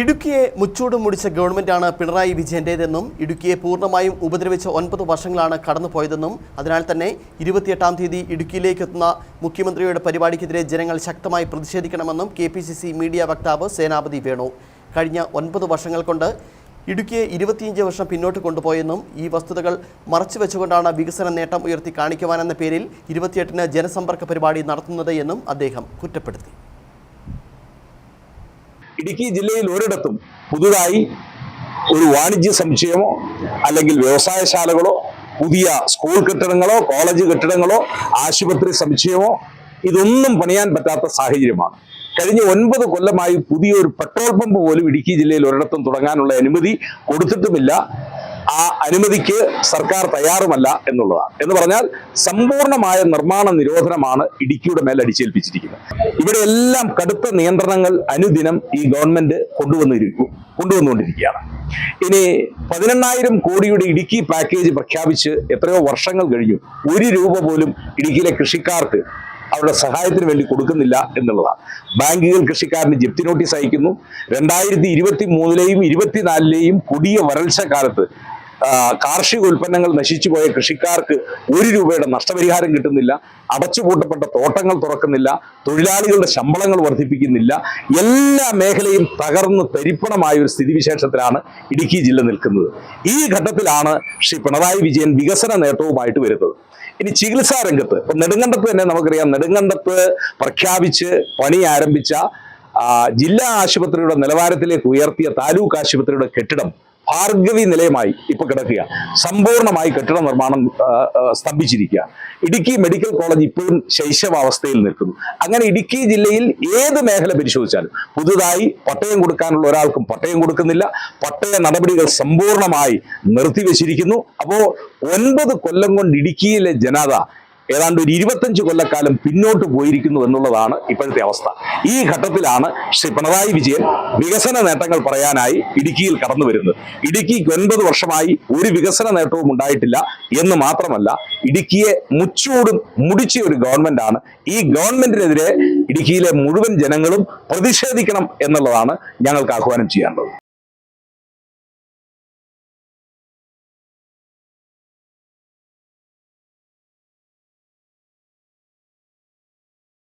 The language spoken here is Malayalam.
ഇടുക്കിയെ മുച്ചൂടും മുടിച്ച ഗവൺമെന്റാണ് പിണറായി വിജയന്റേതെന്നും ഇടുക്കിയെ പൂർണമായും ഉപദ്രവിച്ച ഒൻപത് വർഷങ്ങളാണ് കടന്നുപോയതെന്നും അതിനാൽ തന്നെ ഇരുപത്തിയെട്ടാം തീയതി ഇടുക്കിയിലേക്കെത്തുന്ന മുഖ്യമന്ത്രിയുടെ പരിപാടിക്കെതിരെ ജനങ്ങൾ ശക്തമായി പ്രതിഷേധിക്കണമെന്നും കെ മീഡിയ വക്താവ് സേനാപതി വേണു. കഴിഞ്ഞ ഒൻപത് വർഷങ്ങൾ കൊണ്ട് ഇടുക്കിയെ ഇരുപത്തിയഞ്ച് വർഷം പിന്നോട്ട് കൊണ്ടുപോയെന്നും ഈ വസ്തുതകൾ മറച്ചു വെച്ചുകൊണ്ടാണ് വികസന നേട്ടം ഉയർത്തി കാണിക്കുവാനെന്ന പേരിൽ ഇരുപത്തിയെട്ടിന് ജനസമ്പർക്ക പരിപാടി നടത്തുന്നത് എന്നും അദ്ദേഹം കുറ്റപ്പെടുത്തി. ഇടുക്കി ജില്ലയിൽ ഒരിടത്തും പുതുതായി ഒരു വാണിജ്യ സമുച്ചയമോ അല്ലെങ്കിൽ വ്യവസായശാലകളോ പുതിയ സ്കൂൾ കെട്ടിടങ്ങളോ കോളേജ് കെട്ടിടങ്ങളോ ആശുപത്രി സമുച്ചയമോ ഇതൊന്നും പണിയാൻ പറ്റാത്ത സാഹചര്യമാണ്. കഴിഞ്ഞ ഒൻപത് കൊല്ലമായി പുതിയൊരു പെട്രോൾ പമ്പ് പോലും ഇടുക്കി ജില്ലയിൽ ഒരിടത്തും തുടങ്ങാനുള്ള അനുമതി കൊടുത്തിട്ടുമില്ല. ആ അനുമതിക്ക് സർക്കാർ തയ്യാറുമല്ല എന്നുള്ളതാണ്. എന്ന് പറഞ്ഞാൽ സമ്പൂർണമായ നിർമ്മാണ നിരോധനമാണ് ഇടുക്കിയുടെ മേൽ അടിച്ചേൽപ്പിച്ചിരിക്കുന്നത്. ഇവിടെ എല്ലാം കടുത്ത നിയന്ത്രണങ്ങൾ അനുദിനം ഈ ഗവൺമെന്റ് കൊണ്ടുവന്നിരിക്കും കൊണ്ടുവന്നുകൊണ്ടിരിക്കുകയാണ്. ഇനി പതിനെണ്ണായിരം കോടിയുടെ ഇടുക്കി പാക്കേജ് പ്രഖ്യാപിച്ച് എത്രയോ വർഷങ്ങൾ കഴിഞ്ഞു. ഒരു രൂപ പോലും ഇടുക്കിയിലെ കൃഷിക്കാർക്ക് അവരുടെ സഹായത്തിന് വേണ്ടി കൊടുക്കുന്നില്ല എന്നുള്ളതാണ്. ബാങ്കുകൾ കൃഷിക്കാരന് ജപ്തി നോട്ടീസ് അയക്കുന്നു. രണ്ടായിരത്തി ഇരുപത്തി മൂന്നിലെയും ഇരുപത്തിനാലിലെയും കൊടിയ വരൾച്ച കാലത്ത് കാർഷിക ഉൽപ്പന്നങ്ങൾ നശിച്ചു പോയ കൃഷിക്കാർക്ക് ഒരു രൂപയുടെ നഷ്ടപരിഹാരം കിട്ടുന്നില്ല അടച്ചുപൂട്ടപ്പെട്ട തോട്ടങ്ങൾ തുറക്കുന്നില്ല തൊഴിലാളികളുടെ ശമ്പളങ്ങൾ വർദ്ധിപ്പിക്കുന്നില്ല എല്ലാ മേഖലയും തകർന്ന് തരിപ്പണമായ ഒരു സ്ഥിതിവിശേഷത്തിലാണ് ഇടുക്കി ജില്ല നിൽക്കുന്നത്. ഈ ഘട്ടത്തിലാണ് ശ്രീ പിണറായി വിജയൻ വികസന നേട്ടവുമായിട്ട് വരുന്നത്. ഇനി ചികിത്സാ രംഗത്ത് ഇപ്പൊ നെടുങ്കണ്ടത്ത് തന്നെ നമുക്കറിയാം നെടുങ്കണ്ടത്ത് പ്രഖ്യാപിച്ച് പണി ആരംഭിച്ച ജില്ലാ ആശുപത്രിയുടെ നിലവാരത്തിലേക്ക് ഉയർത്തിയ താലൂക്ക് ആശുപത്രിയുടെ കെട്ടിടം ഭാർഗവി നിലയമായി ഇപ്പൊ കിടക്കുക. സമ്പൂർണമായി കെട്ടിട നിർമ്മാണം സ്തംഭിച്ചിരിക്കുക. ഇടുക്കി മെഡിക്കൽ കോളേജ് ഇപ്പോഴും ശൈശവാവസ്ഥയിൽ നിൽക്കുന്നു. അങ്ങനെ ഇടുക്കി ജില്ലയിൽ ഏത് മേഖല പരിശോധിച്ചാലും പുതുതായി പട്ടയം കൊടുക്കാനുള്ള ഒരാൾക്കും പട്ടയം കൊടുക്കുന്നില്ല. പട്ടയ നടപടികൾ സമ്പൂർണമായി നിർത്തിവെച്ചിരിക്കുന്നു. അപ്പോ ഒൻപത് കൊല്ലം കൊണ്ട് ഇടുക്കിയിലെ ജനത ഏതാണ്ട് ഒരു ഇരുപത്തഞ്ച് കൊല്ലക്കാലം പിന്നോട്ട് പോയിരിക്കുന്നു എന്നുള്ളതാണ് ഇപ്പോഴത്തെ അവസ്ഥ. ഈ ഘട്ടത്തിലാണ് ശ്രീ പിണറായി വിജയൻ വികസന നേട്ടങ്ങൾ പറയാനായി ഇടുക്കിയിൽ കടന്നു വരുന്നത്. ഇടുക്കിക്ക് ഒൻപത് വർഷമായി ഒരു വികസന നേട്ടവും ഉണ്ടായിട്ടില്ല എന്ന് മാത്രമല്ല ഇടുക്കിയെ മുച്ചൂടും മുടിച്ച ഒരു ഗവൺമെന്റാണ് ഈ ഗവൺമെന്റിനെതിരെ ഇടുക്കിയിലെ മുഴുവൻ ജനങ്ങളും പ്രതിഷേധിക്കണം എന്നുള്ളതാണ് ഞങ്ങൾക്ക് ആഹ്വാനം ചെയ്യാനുള്ളത്.